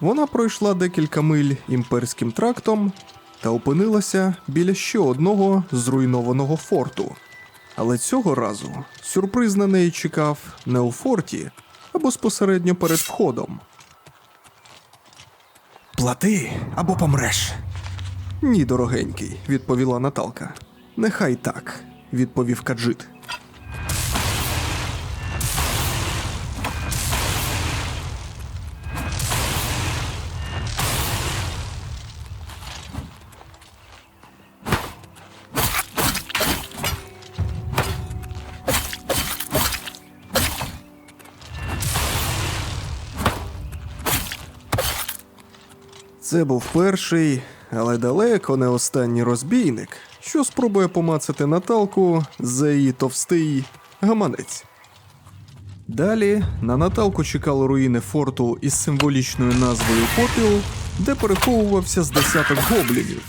Вона пройшла декілька миль імперським трактом та опинилася біля ще одного зруйнованого форту. Але цього разу сюрприз на неї чекав не у форті, а безпосередньо перед входом. Плати або помреш. Ні, дорогенький, відповіла Наталка. Нехай так, відповів Каджит. Це був перший, але далеко не останній розбійник, що спробує помацати Наталку за її товстий гаманець. Далі на Наталку чекали руїни форту із символічною назвою Попіл, де переховувався з десяток гоблінів,